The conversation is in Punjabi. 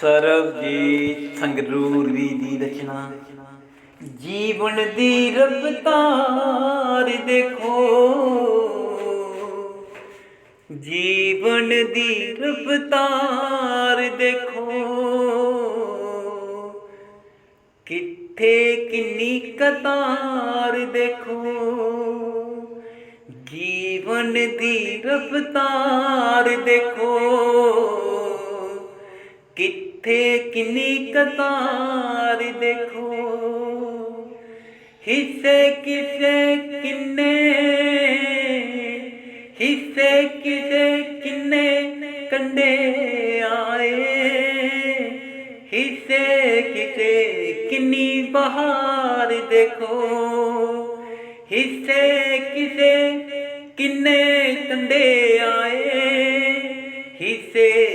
ਸਰਬਜੀਤ ਸੰਗਰੂਰੀ ਦੀ ਰਚਨਾ। ਜੀਵਨ ਦੀ ਰਫਤਾਰ ਦੇਖੋ। ਜੀਵਨ ਦੀ ਰਬਤਾਰ ਦੇਖੋ। ਕਿੱਥੇ ਕਿੰਨੀ ਕਤਾਰ ਦੇਖੋ। ਜੀਵਨ ਦੀ ਰਫਤਾਰ ਦੇਖੋ। ਕਿੱਥੇ ਇੱਥੇ ਕਿੰਨੀ ਕਤਾਰ ਦੇਖੋ? ਹਿੱਸੇ ਕਿਸੇ ਕਿੰਨੇ? ਹਿੱਸੇ ਕਿਸੇ ਕਿੰਨੇ ਕੰਡੇ ਆਏ? ਹਿੱਸੇ ਕਿਸੇ ਕਿੰਨੀ ਬਹਾਰ ਦੇਖੋ? ਹਿੱਸੇ ਕਿਸੇ ਕਿੰਨੇ ਕੰਡੇ ਆਏ? ਹਿੱਸੇ